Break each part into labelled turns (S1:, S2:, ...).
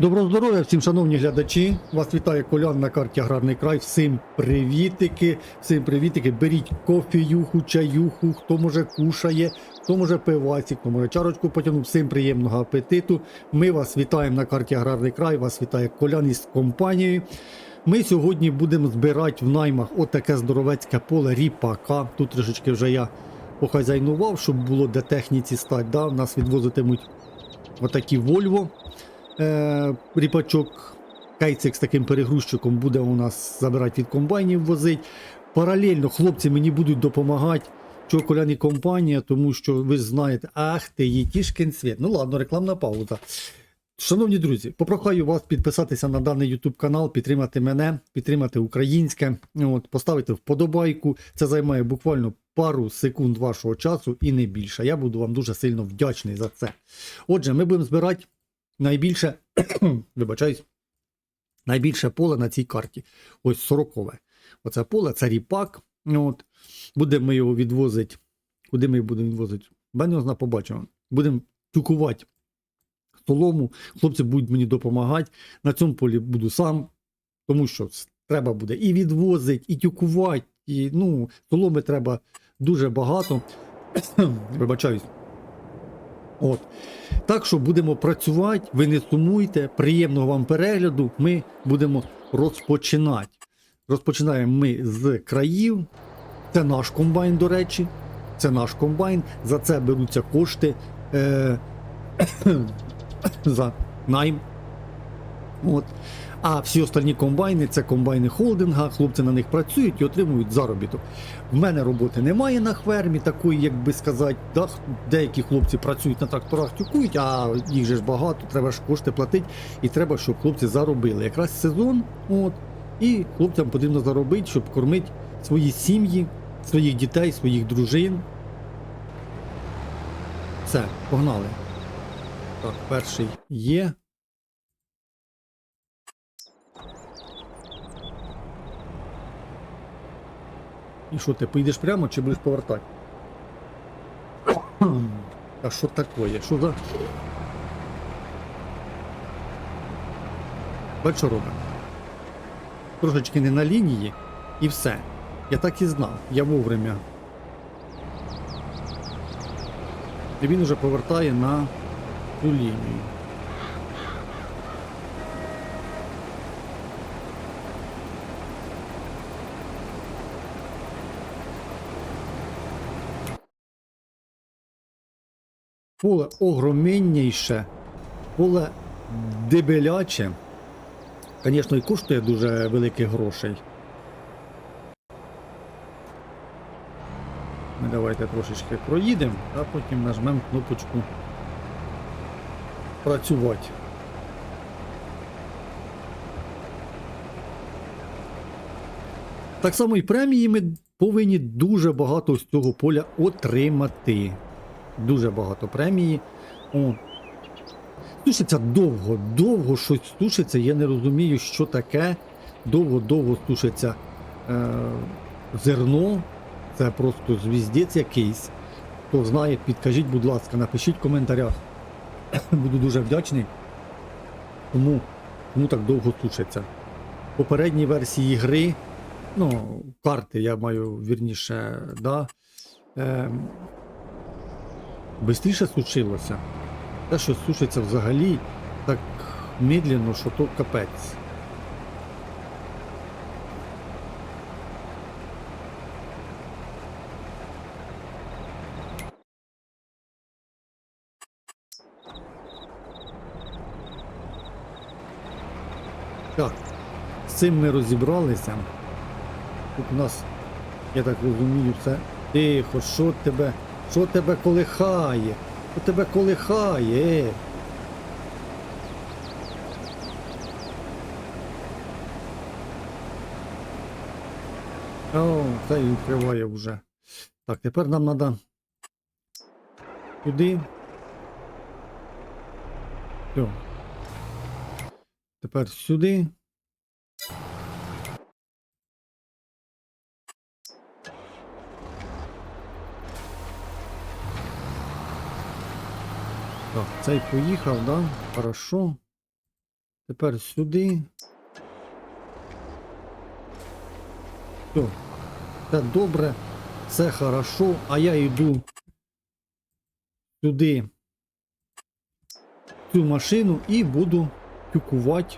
S1: Доброго здоров'я всім, шановні глядачі. Вас вітає Колян на карті Аграрний край. Всім привітики, всім привітики. Беріть кофеюху, чаюху, хто може кушає, хто може пивасі, хто може чарочку потягнув. Всім приємного апетиту. Ми вас вітаємо на карті Аграрний край. Вас вітає Колян із компанією. Ми сьогодні будемо збирати в наймах отаке здоровецьке поле ріпака. Тут трішечки вже я похазяйнував, щоб було де техніці стати. Да? Нас відвозитимуть отакі Вольво е, ріпачок, кейцик з таким перегрузчиком буде у нас забирати від комбайнів возить. Паралельно хлопці мені будуть допомагати. Чого коляні компанія, тому що ви знаєте, ах ти їтішкин світ. Ну ладно, рекламна пауза. Шановні друзі, попрохаю вас підписатися на даний YouTube канал, підтримати мене, підтримати українське, от, поставити вподобайку. Це займає буквально пару секунд вашого часу і не більше. Я буду вам дуже сильно вдячний за це. Отже, ми будемо збирати найбільше, найбільше поле на цій карті. Ось сорокове. Оце поле, це ріпак. От. Будемо ми його відвозити. Куди ми його будемо відвозити? Бензна побачимо. Будемо тюкувати солому. Хлопці будуть мені допомагати. На цьому полі буду сам, тому що треба буде і відвозити, і тюкувати. І, ну, соломи треба дуже багато. Вибачаюсь. От. Так що будемо працювати, ви не сумуйте, приємного вам перегляду. Ми будемо розпочинати. Розпочинаємо ми з країв. Це наш комбайн, до речі. Це наш комбайн. За це беруться кошти е, за найм. От. А всі остальні комбайни це комбайни холдинга, хлопці на них працюють і отримують заробіток. В мене роботи немає на хвермі, такої, як би сказати, да, деякі хлопці працюють на тракторах, тюкують, а їх же ж багато, треба ж кошти платити, і треба, щоб хлопці заробили. Якраз сезон, от, і хлопцям потрібно заробити, щоб кормити свої сім'ї, своїх дітей, своїх дружин. Все, погнали. Так, перший є. І що, ти поїдеш прямо чи будеш повертати? А що таке? Що за. Бач, що робить? Трошечки не на лінії і все. Я так і знав, я вовремя. І він уже повертає на цю лінію. Поле огромнніше, поле дебеляче. Звісно, і коштує дуже великих грошей. Ми давайте трошечки проїдемо, а потім нажмемо кнопочку працювати. Так само і премії ми повинні дуже багато з цього поля отримати. Дуже багато премії. О. Сушиться довго, довго щось сушиться, я не розумію, що таке. Довго-довго сушиться е, зерно. Це просто звіздець якийсь. Хто знає, підкажіть, будь ласка, напишіть в коментарях. Буду дуже вдячний. Тому, тому так довго сушиться. В попередній версії гри, ну, карти я маю вірніше, да, е, Бистріше сушилося. Те, що сушиться взагалі так медленно, що то капець. Так, з цим ми розібралися. Тут у нас, я так розумію, все. Тихо, що тебе? Що тебе колихає? Що тебе колихає? е? О, це і відкриває вже. Так, тепер нам треба туди. Все. Тепер сюди. Так, цей поїхав, да? Хорошо. Тепер сюди. Все. Все добре, все хорошо, а я йду сюди в цю машину і буду тюкувати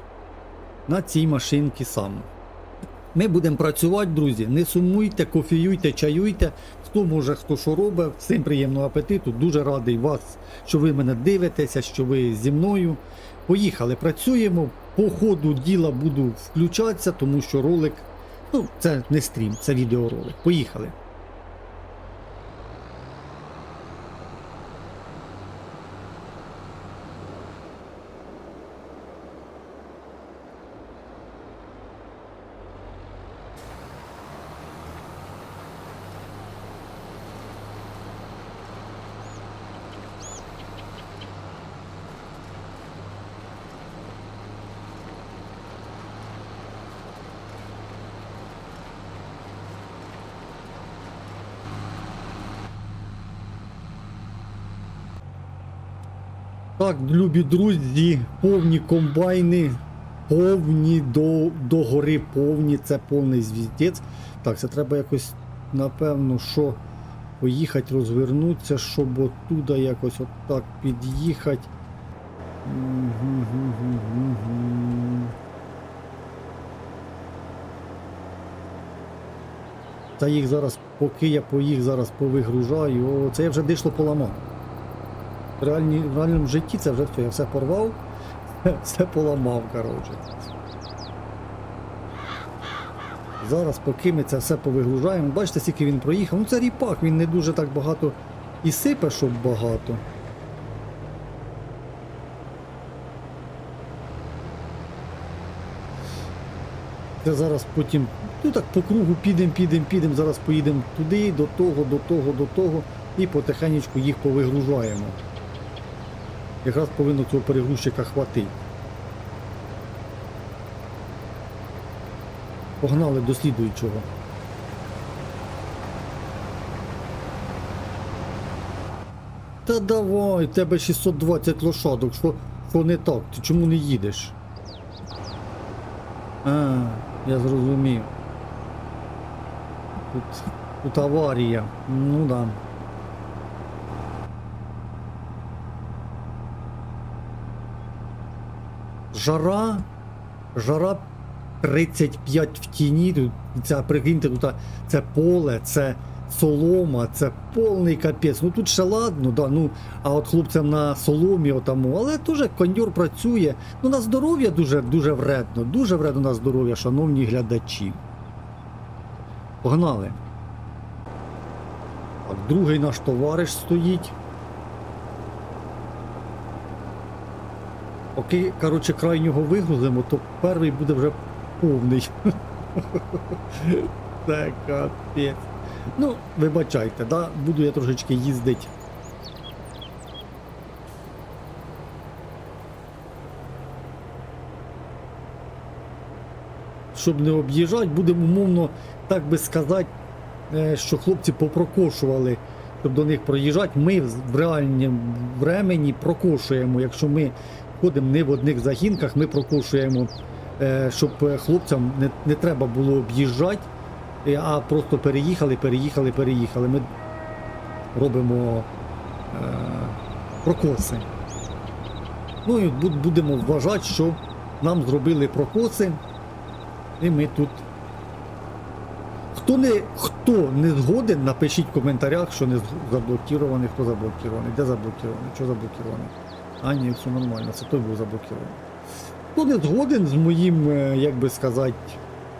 S1: на цій машинці сам. Ми будемо працювати, друзі. Не сумуйте, кофіюйте, чаюйте. Хто може, хто що робить. Всім приємного апетиту. Дуже радий вас, що ви мене дивитеся, що ви зі мною. Поїхали, працюємо. По ходу діла буду включатися, тому що ролик, ну, це не стрім, це відеоролик. Поїхали. Так, любі друзі, повні комбайни, повні до, до гори повні, це повний звіздець. Так, це треба якось, напевно, що поїхати, розвернутися, щоб оттуда якось отак під'їхати. Та їх зараз, поки я по їх зараз повигружаю, о, це я вже дишло поламав. В, реальні, в реальному житті це вже все, я все порвав, все поламав, коротше. Зараз, поки ми це все повигружаємо, бачите, скільки він проїхав. Ну це ріпак, він не дуже так багато і сипе, щоб багато. Це зараз потім, ну так по кругу підемо, підемо, підемо, зараз поїдемо туди, до того, до того, до того і потихеньку їх повигружаємо. Якраз повинно цього перегрузчика хватити. Погнали до слідуючого. Та давай, в тебе 620 лошадок, що, що не так? Ти чому не їдеш? А, я зрозумів. Тут, тут аварія. Ну да. Жара. Жара 35 в тіні. Тут ця прикиньте, тут це поле, це солома, це повний капець. Ну тут ще ладно, да, ну, а от хлопцям на соломі отаму, але теж кондьор працює. Ну на здоров'я дуже дуже вредно, дуже вредно на здоров'я, шановні глядачі. Погнали. Так, другий наш товариш стоїть. Поки, коротше, крайнього вигрузимо, то перший буде вже повний. Це капець. Ну, вибачайте, да? буду я трошечки їздити. Щоб не об'їжджати, будемо умовно, так би сказати, е, що хлопці попрокошували, щоб до них проїжджати. Ми в реальному времені прокошуємо. Якщо ми ходимо не в одних загінках, ми прокошуємо, е, щоб хлопцям не, не треба було об'їжджати, е, а просто переїхали, переїхали, переїхали. Ми робимо е, прокоси. Ну і будемо вважати, що нам зробили прокоси, і ми тут. Хто не, хто не згоден, напишіть в коментарях, що не заблокірований, хто заблокірований, де заблокірований, що заблокірований. А, ні, все нормально, це той був заблокірований. Хто не згоден з моїм, е, як би сказати,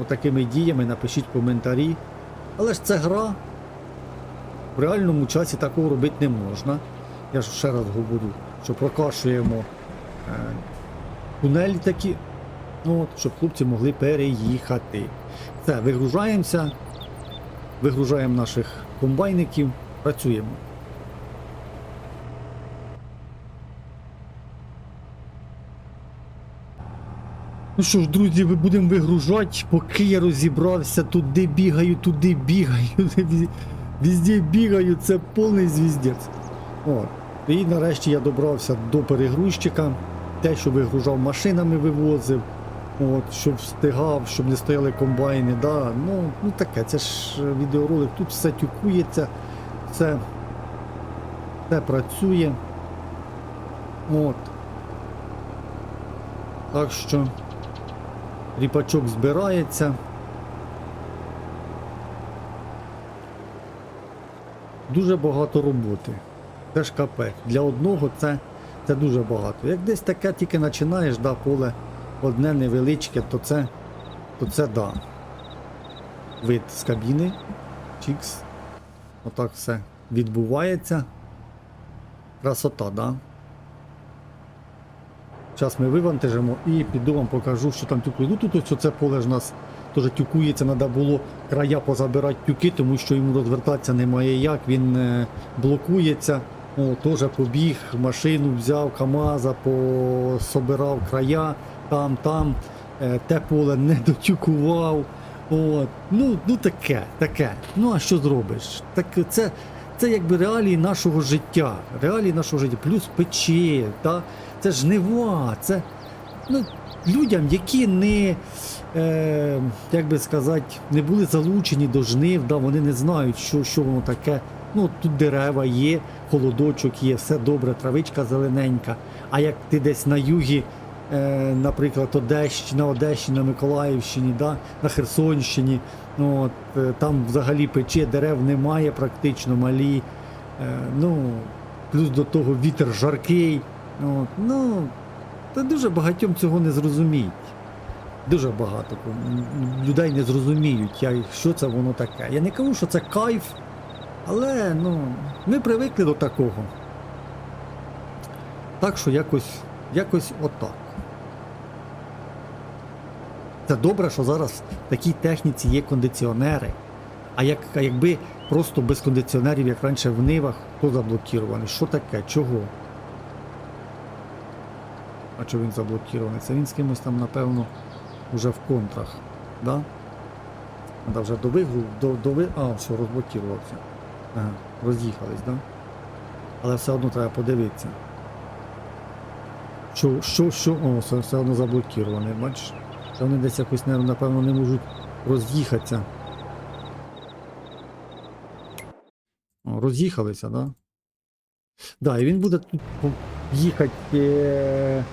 S1: отакими діями, напишіть коментарі. Але ж це гра. В реальному часі такого робити не можна. Я ж ще раз говорю, що прокашуємо е, тунелі такі, ну, от, щоб хлопці могли переїхати. Все, вигружаємося, вигружаємо наших комбайників, працюємо. Ну що ж, друзі, ми будемо вигружати, поки я розібрався, туди бігаю, туди бігаю, везде бігаю, це повний звіздець. І нарешті я добрався до перегрузчика. те, що вигружав машинами, вивозив. От, щоб встигав, щоб не стояли комбайни. Да, ну, ну таке, це ж е, відеоролик, тут все тюкується, все, все працює. От. Так що ріпачок збирається. Дуже багато роботи. Це ж капець. Для одного це, це дуже багато. Як десь таке тільки починаєш, да, поле одне невеличке, то це, то це да. Вид з кабіни. Чікс. Отак все відбувається. Красота, да? Зараз ми вивантажимо і піду вам покажу, що там тюкує. Ну тут ось це поле ж нас теж тюкується, треба було края позабирати тюки, тому що йому розвертатися немає як, він е, блокується. О, теж побіг, машину взяв, КАМАЗа, пособирав края, там, там, е, те поле не дотюкував. От. Ну, ну таке, таке. Ну а що зробиш? Так це, це якби реалії нашого життя. Реалії нашого життя, плюс пече, та? Це жнива, це ну, людям, які не, е, як би сказати, не були залучені до жнив, да, вони не знають, що, що воно таке. Ну, тут дерева є, холодочок є, все добре, травичка зелененька. А як ти десь на югі, е, наприклад, Одещ, на Одещині, на Миколаївщині, да, на Херсонщині, ну, от, е, там взагалі пече, дерев немає практично малі. Е, ну, плюс до того вітер жаркий. От, ну, та дуже багатьом цього не зрозуміють. Дуже багато людей не зрозуміють, що це воно таке. Я не кажу, що це кайф, але ну, ми привикли до такого. Так що якось, якось отак. Це добре, що зараз в такій техніці є кондиціонери. А як, якби просто без кондиціонерів, як раніше в Нивах, то заблокірований. Що таке? Чого? А чого він заблокірований? Це він з кимось там, напевно, вже в контрах. Да? Треба вже до вигру, до, до ви... А, все, розблокувався. Ага, роз'їхались, да? Але все одно треба подивитися. Що, що, що? О, все, все одно заблокірований, бачиш? Вони десь якось, напевно, не можуть роз'їхатися. Роз'їхалися, так? Да? Да, і він буде тут їхати, е,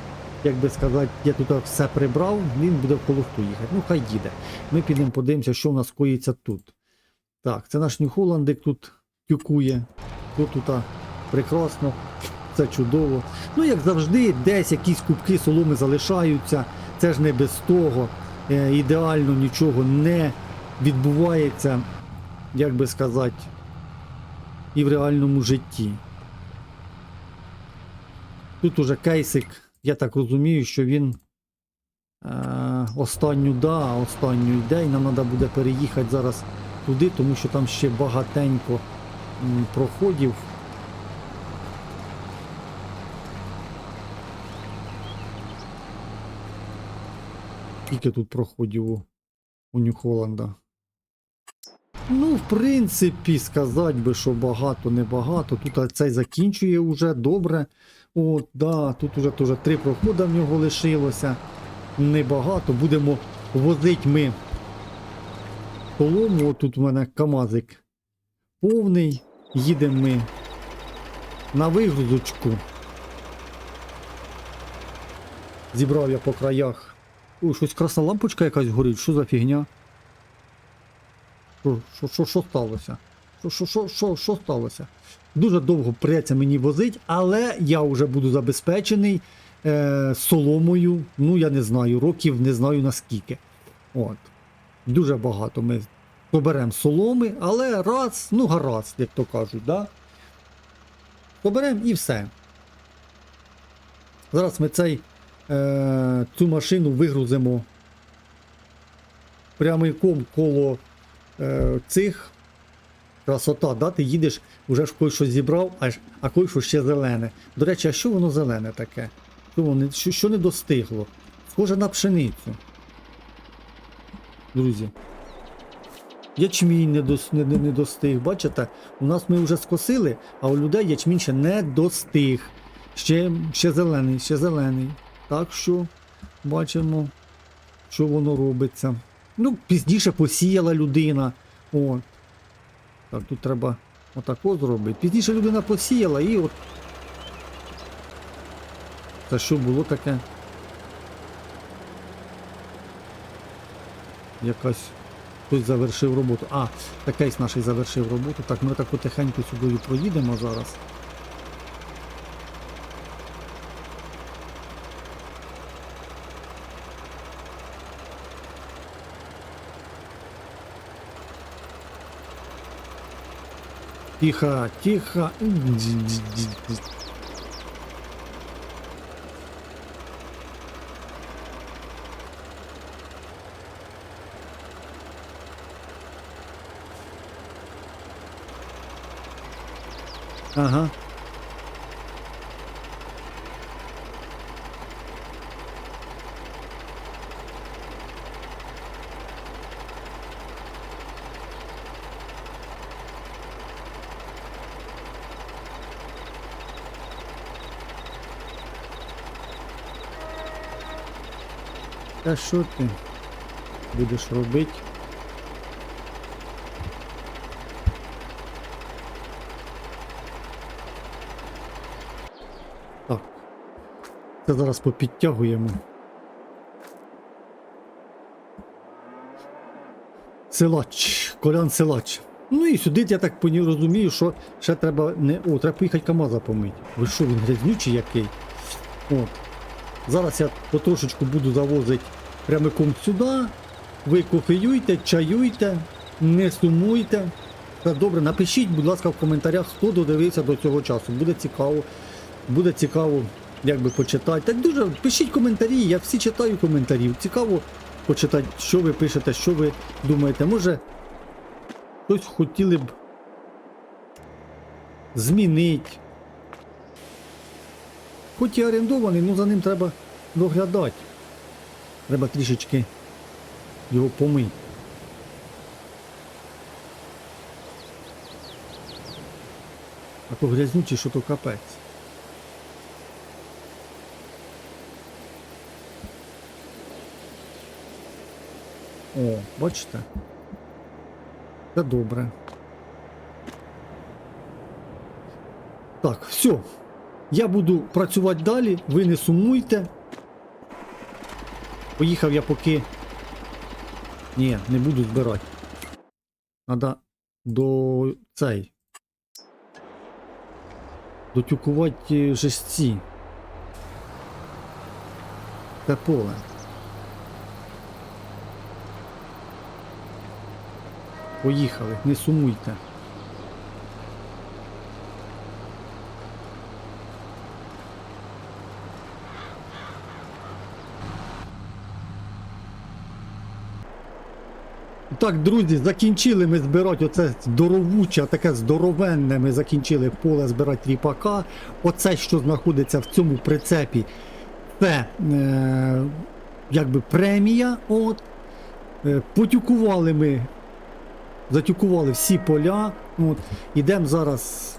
S1: як би сказати, я тут все прибрав, він буде в Колохту їхати. Ну, хай їде. Ми підемо подивимося, що в нас коїться тут. Так, це наш Нью-Холландик тут тюкує. Тут тут прекрасно, це чудово. Ну, як завжди, десь якісь кубки соломи залишаються. Це ж не без того. Е, ідеально нічого не відбувається, як би сказати, і в реальному житті. Тут уже кейсик, я так розумію, що він е, останню да, останню йде, і нам треба буде переїхати зараз туди, тому що там ще багатенько м, проходів. Скільки тут проходів у, у Нью-Холланда? Ну, в принципі, сказати би, що багато, небагато. Тут цей закінчує вже добре. От, да, тут уже теж три проходи в нього лишилося. Небагато. Будемо возити ми солому. От тут у мене КАМАЗик повний. Їдемо ми на вигрузочку. Зібрав я по краях. Ой, щось красна лампочка якась горить. Що за фігня? Що, що, що, сталося? Що, що, що, що сталося? Дуже довго придеться мені возить, але я вже буду забезпечений е, соломою. Ну, я не знаю, років не знаю наскільки. От. Дуже багато ми поберемо соломи, але раз, ну гаразд, як то кажуть, да? Поберемо і все. Зараз ми цей, е, цю машину вигрузимо прямиком коло е, цих. Красота, да? ти їдеш, вже ж кое щось зібрав, аж, а кое що ще зелене. До речі, а що воно зелене таке? Що, що, що не достигло? Схоже на пшеницю. Друзі. Ячмінь не, не, не, не достиг. Бачите, у нас ми вже скосили, а у людей ячмінь ще не достиг. Ще, ще зелений, ще зелений. Так що бачимо, що воно робиться. Ну, пізніше посіяла людина. О. Так, тут треба отако зробити. Пізніше людина посіяла і от. Це що було таке? Якась. Хтось завершив роботу. А, такийсь наш завершив роботу. Так, ми так потихеньку сюди проїдемо зараз. Тихо, тихо. Ага. Та що ти будеш робити? Так. Це зараз попідтягуємо. Силач, колян силач. Ну і сюди, я так розумію, що ще треба не. О, треба поїхати КАМАЗа помити. Ви що, він грязнючий який? От. Зараз я потрошечку буду завозити прямиком сюди. Ви кофеюйте, чаюйте, не сумуйте. Добре, напишіть, будь ласка, в коментарях, хто додивився до цього часу. Буде цікаво. Буде цікаво, як би почитати. Так дуже пишіть коментарі, я всі читаю коментарі. Цікаво почитати, що ви пишете, що ви думаєте. Може, хтось хотіли б змінити. Хоч і орендований, ну за ним треба доглядати. Треба трішечки його помити. А то грязнючий, що то капець. О, бачите? Це добре. Так, все. Я буду працювати далі, ви не сумуйте. Поїхав я поки. Ні, не буду збирати. Надо до цей. Дотюкувати жесті. Це поле. Поїхали, не сумуйте. Так, друзі, закінчили ми збирати оце здоровуче, таке здоровенне. Ми закінчили поле збирати ріпака. Оце, що знаходиться в цьому прицепі, це е, якби премія. От. Е, потюкували ми, затюкували всі поля. От. Ідемо зараз.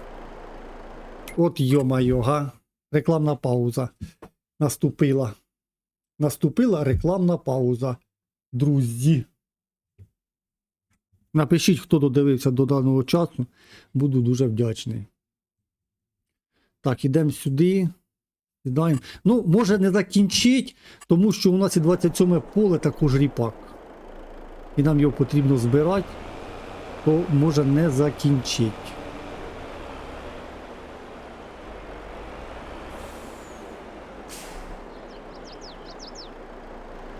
S1: От йо-майо, га. Рекламна пауза. Наступила. Наступила рекламна пауза. Друзі. Напишіть, хто додивився до даного часу. Буду дуже вдячний. Так, ідемо сюди. Сідаємо. Ну, може не закінчить, тому що у нас і 27 поле також ріпак. І нам його потрібно збирати, то може не закінчить.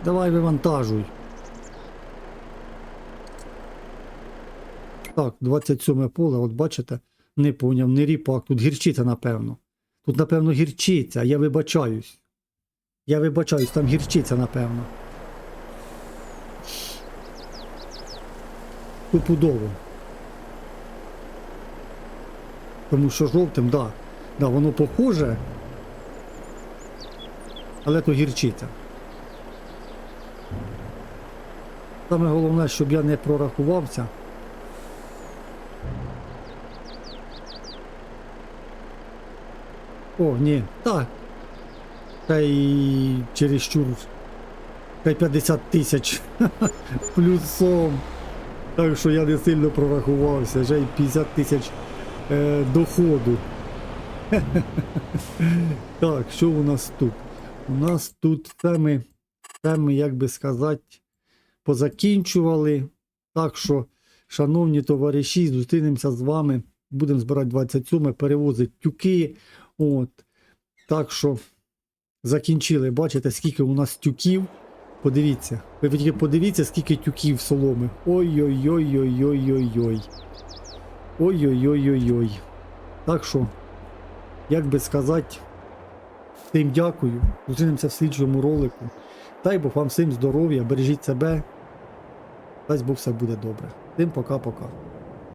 S1: Давай вивантажуй. Так, 27 поле, от бачите, не поняв, не ріпак, тут гірчиця, напевно. Тут, напевно, гірчиця, я вибачаюсь. Я вибачаюсь, там гірчиця, напевно. Стопудово. Тому що жовтим, да, да, воно похоже. Але то гірчиця. Саме головне, щоб я не прорахувався. О, ні. Так. та й чересчур та й 50 тисяч плюсом. Так що я не сильно прорахувався, вже й 50 тисяч е, доходу. так, що у нас тут? У нас тут це ми, це ми, як би сказати, позакінчували. Так що, шановні товариші, зустрінемося з вами. Будемо збирати 27, перевозити тюки. От. Так що закінчили. Бачите, скільки у нас тюків. Подивіться. Ви тільки подивіться, скільки тюків соломи. Ой-ой-ой-ой-ой-ой-ой. Ой-ой-ой-ой-ой. Так що, як би сказати, всім дякую. Зустрінемося в слідчому ролику. Дай Бог вам всім здоров'я, бережіть себе. Дай Бог все буде добре. Всім пока-пока.